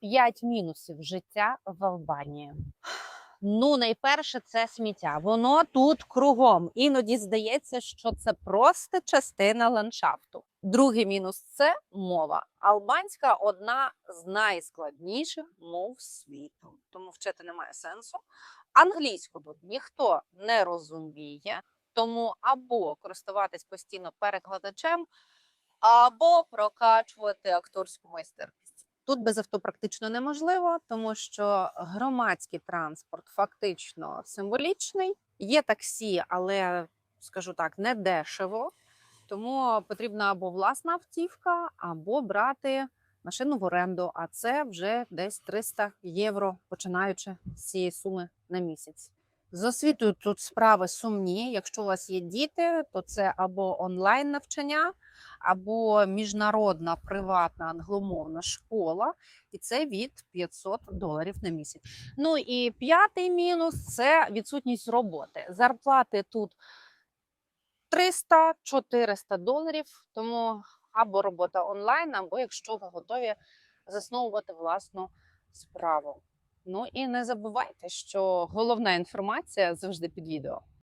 5 мінусів життя в Албанії. Ну, найперше, це сміття. Воно тут кругом. Іноді здається, що це просто частина ландшафту. Другий мінус це мова. Албанська одна з найскладніших мов світу, тому вчити немає сенсу. Англійську тут ніхто не розуміє, тому або користуватись постійно перекладачем, або прокачувати акторську майстерність. Тут без авто практично неможливо, тому що громадський транспорт фактично символічний. Є таксі, але скажу так, не дешево. Тому потрібна або власна автівка, або брати машину в оренду. А це вже десь 300 євро, починаючи з цієї суми на місяць. З освітою тут справи сумні. Якщо у вас є діти, то це або онлайн навчання, або міжнародна приватна англомовна школа, і це від 500 доларів на місяць. Ну і п'ятий мінус це відсутність роботи. Зарплати тут 300-400 доларів. Тому або робота онлайн, або якщо ви готові засновувати власну справу. Ну і не забувайте, що головна інформація завжди під відео.